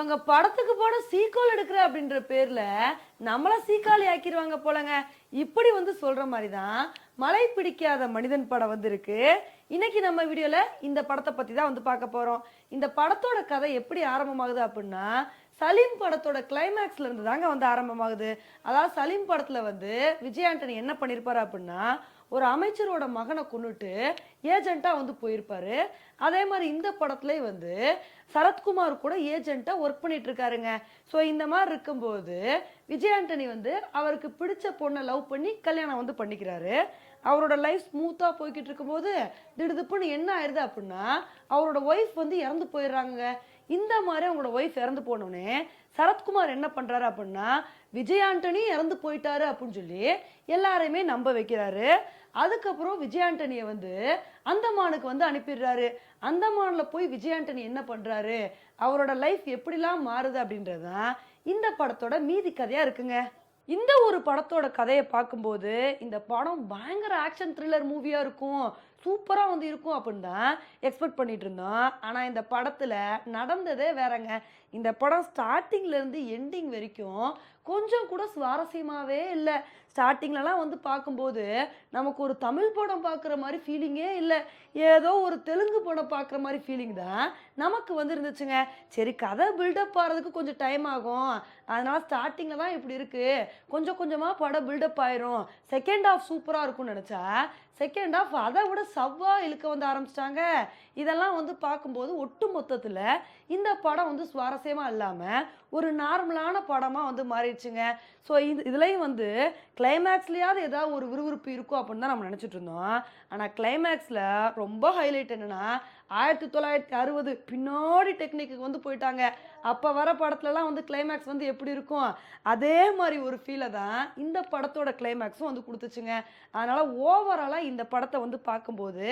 இவங்க படத்துக்கு படம் சீக்கோல் எடுக்கிற அப்படின்ற பேர்ல நம்மள சீக்காளி ஆக்கிடுவாங்க போலங்க. இப்படி வந்து சொல்ற மாதிரி தான் மழை பிடிக்காத மனிதன் படம் வந்து இருக்கு இன்னைக்கு நம்ம வீடியோல இந்த படத்தை பத்தி தான் வந்து பார்க்க போறோம். இந்த படத்தோட கதை எப்படி ஆரம்பமாகுது அப்படின்னா சலீம் படத்தோட கிளைமேக்ஸ்ல இருந்து தாங்க வந்து ஆரம்பமாகுது. அதாவது சலீம் படத்துல வந்து விஜய் ஆண்டனி என்ன பண்ணிருப்பாரு அப்படின்னா ஒரு அமைச்சரோட மகனை கொண்டுட்டு ஏஜெண்ட்டாக வந்து போயிருப்பாரு. அதே மாதிரி இந்த படத்துலேயே வந்து சரத்குமார் கூட ஏஜெண்ட்டாக ஒர்க் பண்ணிட்டு இருக்காருங்க. ஸோ இந்த மாதிரி இருக்கும்போது விஜய் ஆண்டனி வந்து அவருக்கு பிடிச்ச பொண்ணை லவ் பண்ணி கல்யாணம் வந்து பண்ணிக்கிறாரு. அவரோட லைஃப் ஸ்மூத்தாக போய்கிட்டு இருக்கும்போது திடுதுப்புன்னு என்ன ஆயிடுது அப்படின்னா அவரோட ஒய்ஃப் வந்து இறந்து போயிடுறாங்க. இந்த மாதிரி அவங்களோட ஒய்ஃப் இறந்து போனோடனே சரத்குமார் என்ன பண்ணுறாரு அப்படின்னா விஜய் ஆண்டனி இறந்து போயிட்டாரு அப்படின்னு சொல்லி எல்லாரையுமே நம்ப வைக்கிறாரு. அதுக்கப்புறம் விஜய் ஆண்டனியை வந்து அந்தமானுக்கு வந்து அனுப்பிடுறாரு. அந்தமானில் போய் விஜய் ஆண்டனி என்ன பண்ணுறாரு அவரோட லைஃப் எப்படிலாம் மாறுது அப்படின்றது தான் இந்த படத்தோட மீதி கதையாக இருக்குங்க. இந்த ஒரு படத்தோட கதையை பார்க்கும்போது இந்த படம் பயங்கர ஆக்ஷன் த்ரில்லர் மூவியாக இருக்கும். சூப்பராக வந்து இருக்கும் அப்படின்னு தான் எக்ஸ்பெக்ட் பண்ணிட்டு இருந்தோம். ஆனால் இந்த படத்தில் நடந்ததே வேறங்க. இந்த படம் ஸ்டார்டிங்லேருந்து எண்டிங் வரைக்கும் கொஞ்சம் கூட சுவாரஸ்யமாகவே இல்லை. ஸ்டார்டிங்லலாம் வந்து பார்க்கும்போது நமக்கு ஒரு தமிழ் படம் பார்க்குற மாதிரி ஃபீலிங்கே இல்லை. ஏதோ ஒரு தெலுங்கு படம் பார்க்குற மாதிரி ஃபீலிங் தான் நமக்கு வந்து இருந்துச்சுங்க சரி கதை பில்டப் ஆகிறதுக்கு கொஞ்சம் டைம் ஆகும். அதனால் ஸ்டார்டிங்கில் தான் இப்படி இருக்குது கொஞ்சம் கொஞ்சமாக படம் பில்டப் ஆயிரும். செகண்ட் ஹாஃப் சூப்பராக இருக்கும்னு நினச்சா செகண்ட் ஹாஃப் அதை விட சவ்வா இழுக்க வந்து ஆரம்பிச்சிட்டாங்க. இதெல்லாம் வந்து பார்க்கும்போது ஒட்டு மொத்தத்தில் இந்த படம் வந்து சுவாரஸ்யமாக இல்லாமல் ஒரு நார்மலான படமாக வந்து மாறிடுச்சுங்க. ஸோ இது இதுலேயும் வந்து கிளைமேக்ஸ்லேயாவது ஏதாவது ஒரு விறுவிறுப்பு இருக்கும் அப்படின்னு தான் நம்ம நினச்சிட்டு இருந்தோம். ஆனால் கிளைமேக்ஸில் ரொம்ப ஹைலைட் என்னென்னா ஆயிரத்தி தொள்ளாயிரத்தி அறுபது பின்னாடி டெக்னிக்கு வந்து போயிட்டாங்க. அப்போ வர படத்துலலாம் வந்து கிளைமேக்ஸ் வந்து எப்படி இருக்கும்? அதே மாதிரி ஒரு ஃபீலை தான் இந்த படத்தோட கிளைமேக்ஸும் வந்து கொடுத்துச்சுங்க. அதனால் ஓவராலாக இந்த படத்தை வந்து பார்க்கும்போது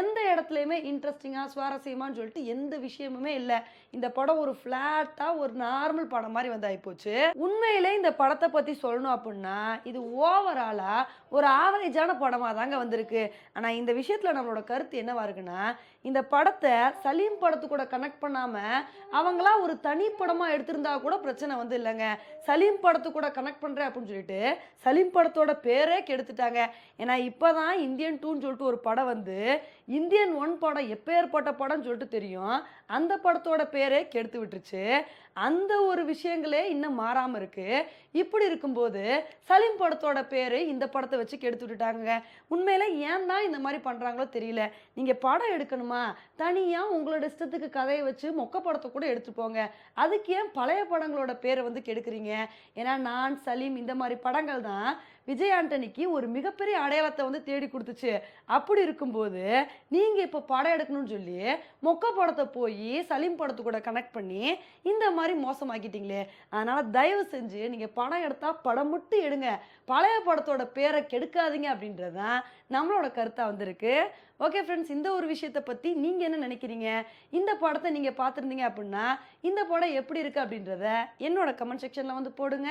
எந்த இடத்துலையுமே இன்ட்ரெஸ்டிங்காக சுவாரஸ்யமான்னு சொல்லிட்டு எந்த விஷயமுமே இல்லை. இந்த படம் ஒரு ஃப்ளாட்டாக ஒரு நார்மல் படம் மாதிரி வந்து ஆகிப்போச்சு உண்மையிலே இந்த படத்தை பற்றி சொல்லணும் அப்படின்னா இது ஓவராலாக ஒரு ஆவரேஜான படமாக தாங்க வந்திருக்கு. ஆனால் இந்த விஷயத்தில் நம்மளோட கருத்து என்னவா இருக்குன்னா இந்த படத்தை சலீம் படத்து கூட கனெக்ட் பண்ணாமல் அவங்களா ஒரு தனி படமாக எடுத்திருந்தா கூட பிரச்சனை வந்து இல்லைங்க. சலீம் படத்து கூட கனெக்ட் பண்ணுறேன் அப்படின்னு சொல்லிட்டு சலீம் படத்தோட பேரே கெடுத்துட்டாங்க. ஏன்னா இப்போ தான் இந்தியன் டூன்னு சொல்லிட்டு ஒரு படம் வந்து இந்தியன் ஒன் படம் எப்பேற்பட்ட படம்னு சொல்லிட்டு தெரியும். அந்த படத்தோட பேரே கெடுத்து விட்டுருச்சு. அந்த ஒரு விஷயங்களே இன்னும் மாறாமல் இருக்கு. இப்படி இருக்கும்போது சலீம் படத்தோட பேர் இந்த படத்தை வச்சு கெடுத்து விட்டுட்டாங்க உண்மையில ஏன் தான் இந்த மாதிரி பண்ணுறாங்களோ தெரியல. நீங்கள் படம் எடுக்கணுமா? தனியாக உங்களோட இஷ்டத்துக்கு கதையை வச்சு மொக்க படத்தை கூட எடுத்துட்டு போங்க. அதுக்கு ஏன் பழைய படங்களோட பேரை வந்து கெடுக்குறீங்க? ஏன்னா நான் சலீம் இந்த மாதிரி படங்கள் தான் விஜய் ஆண்டனிக்கு ஒரு மிகப்பெரிய அடையாளத்தை வந்து தேடி கொடுத்துச்சு. அப்படி இருக்கும்போது நீங்கள் இப்போ படம் எடுக்கணும்னு சொல்லி மொக்க படத்தை போய் சலீம் படத்து கூட கனெக்ட் பண்ணி இந்த மாதிரி மோசமாக்கிட்டீங்களே. அதனால் தயவு செஞ்சு நீங்கள் படம் எடுத்தால் படம் மட்டும் எடுங்க. பழைய படத்தோட பேரை கெடுக்காதீங்க அப்படின்றது தான் நம்மளோட கருத்தாக வந்திருக்கு. ஓகே ஃப்ரெண்ட்ஸ் இந்த ஒரு விஷயத்தை பற்றி நீங்கள் என்ன நினைக்கிறீங்க? இந்த படத்தை நீங்கள் பார்த்துருந்தீங்க அப்படின்னா இந்த படம் எப்படி இருக்குது அப்படின்றத என்னோட கமெண்ட் செக்ஷனில் வந்து போடுங்க.